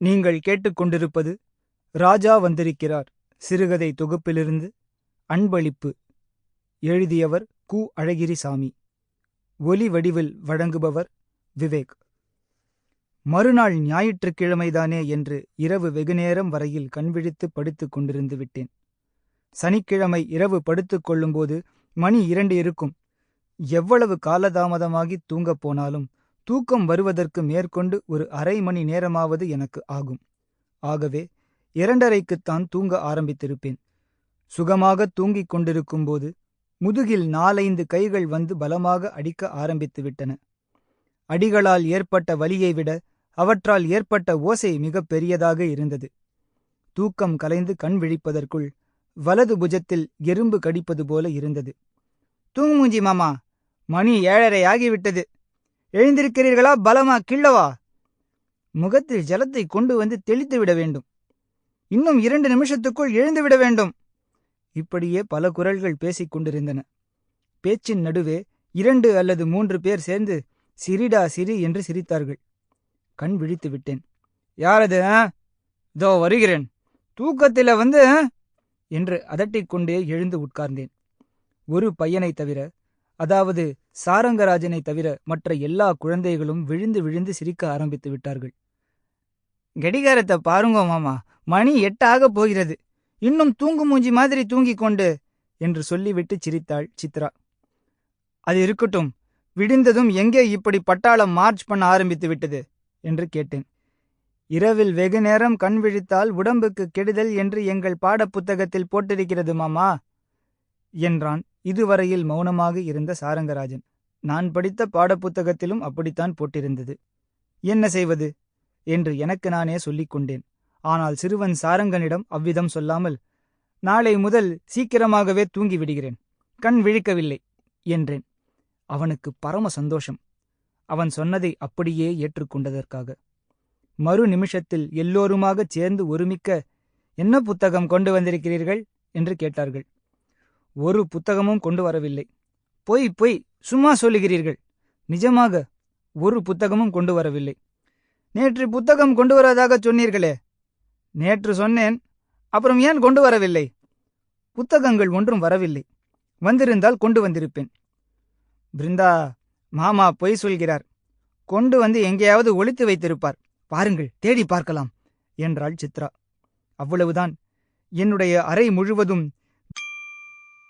நீங்கள் கேட்டுக்கொண்டிருப்பது ராஜா வந்திருக்கிறார். சிறுகதை தொகுப்பிலிருந்து அன்பளிப்பு. எழுதியவர் கு. அழகிரிசாமி. ஒலி வடிவில் வழங்குபவர் விவேக். மறுநாள் ஞாயிற்றுக்கிழமைதானே என்று இரவு வெகுநேரம் வரையில் கண்விழித்து படுத்துக் கொண்டிருந்து விட்டேன். சனிக்கிழமை இரவு படுத்துக் கொள்ளும்போது மணி இரண்டு இருக்கும். எவ்வளவு காலதாமதமாகி தூங்கப் போனாலும் தூக்கம் வருவதற்கு மேற்கொண்டு ஒரு அரை மணி நேரமாவது எனக்கு ஆகும். ஆகவே இரண்டரைக்குத்தான் தூங்க ஆரம்பித்திருப்பேன். சுகமாக தூங்கிக் கொண்டிருக்கும்போது முதுகில் நாலைந்து கைகள் வந்து பலமாக அடிக்க ஆரம்பித்துவிட்டன. அடிகளால் ஏற்பட்ட வலியை விட அவற்றால் ஏற்பட்ட ஓசை மிகப் பெரியதாக இருந்தது. தூக்கம் கலைந்து கண் விழிப்பதற்குள் வலது புஜத்தில் எறும்பு கடிப்பது போல இருந்தது. தூங்குமூஞ்சி மாமா! மணி ஏழரை ஆகிவிட்டது எழுந்திருக்கிறீர்களா? பலமா கிள்ளவா? முகத்தில் ஜலத்தை கொண்டு வந்து தெளித்து விட வேண்டும். இன்னும் இரண்டு நிமிஷத்துக்குள் எழுந்துவிட வேண்டும். இப்படியே பல குரல்கள் பேசிக் கொண்டிருந்தன. பேச்சின் நடுவே இரண்டு அல்லது மூன்று பேர் சேர்ந்து சிரிடா சிரி என்று சிரித்தார்கள். கண் விழித்து விட்டேன். யாரது ஆ? இதோ வருகிறேன். தூக்கத்தில வந்து ஆ? என்று அதட்டிக்கொண்டே எழுந்து உட்கார்ந்தேன். ஒரு பையனைத் தவிர அதாவது சாரங்கராஜனை தவிர மற்ற எல்லா குழந்தைகளும் விழுந்து விழுந்து சிரிக்க ஆரம்பித்து விட்டார்கள். கடிகாரத்தை பாருங்க மாமா மணி எட்டாகப் போகிறது. இன்னும் தூங்கு மூஞ்சி மாதிரி தூங்கிக் கொண்டு என்று சொல்லிவிட்டு சிரித்தாள் சித்ரா. அது இருக்கட்டும் விடிந்ததும் எங்கே இப்படி பட்டாளம் மார்ச் பண்ண ஆரம்பித்து விட்டது என்று கேட்டேன். இரவில் வெகு நேரம் கண் விழித்தால் உடம்புக்கு கெடுதல் என்று எங்கள் பாடப்புத்தகத்தில் போட்டிருக்கிறது மாமா என்றான். இதுவரையில் மௌனமாக இருந்த சாரங்கராஜன் நான் படித்த பாடப்புத்தகத்திலும் அப்படித்தான் போட்டிருந்தது. என்ன செய்வது என்று எனக்கு நானே சொல்லிக் கொண்டேன். ஆனால் சிறுவன் சாரங்கனிடம் அவ்விதம் சொல்லாமல் நாளை முதல் சீக்கிரமாகவே தூங்கி விடுகிறேன். கண் விழிக்கவில்லை என்றேன். அவனுக்கு பரம சந்தோஷம். அவன் சொன்னதை அப்படியே ஏற்றுக்கொண்டதற்காக மறு நிமிஷத்தில் எல்லோருமாகச் சேர்ந்து ஒருமிக்க என்ன புத்தகம் கொண்டு வந்திருக்கிறீர்கள் என்று கேட்டார்கள். ஒரு புத்தகமும் கொண்டு வரவில்லை. பொய் பொய் சும்மா சொல்லுகிறீர்கள். நிஜமாக ஒரு புத்தகமும் கொண்டு வரவில்லை. நேற்று புத்தகம் கொண்டு வருவதாக சொன்னீர்களே. நேற்று சொன்னேன் அப்புறம் ஏன் கொண்டு வரவில்லை? புத்தகங்கள் ஒன்றும் வரவில்லை. வந்திருந்தால் கொண்டு வந்திருப்பேன். பிருந்தா மாமா பொய் சொல்கிறார். கொண்டு வந்து எங்கேயாவது ஒளித்து வைத்திருப்பார். பாருங்கள் தேடி பார்க்கலாம் என்றாள் சித்ரா. அவ்வளவுதான். என்னுடைய அறை முழுவதும்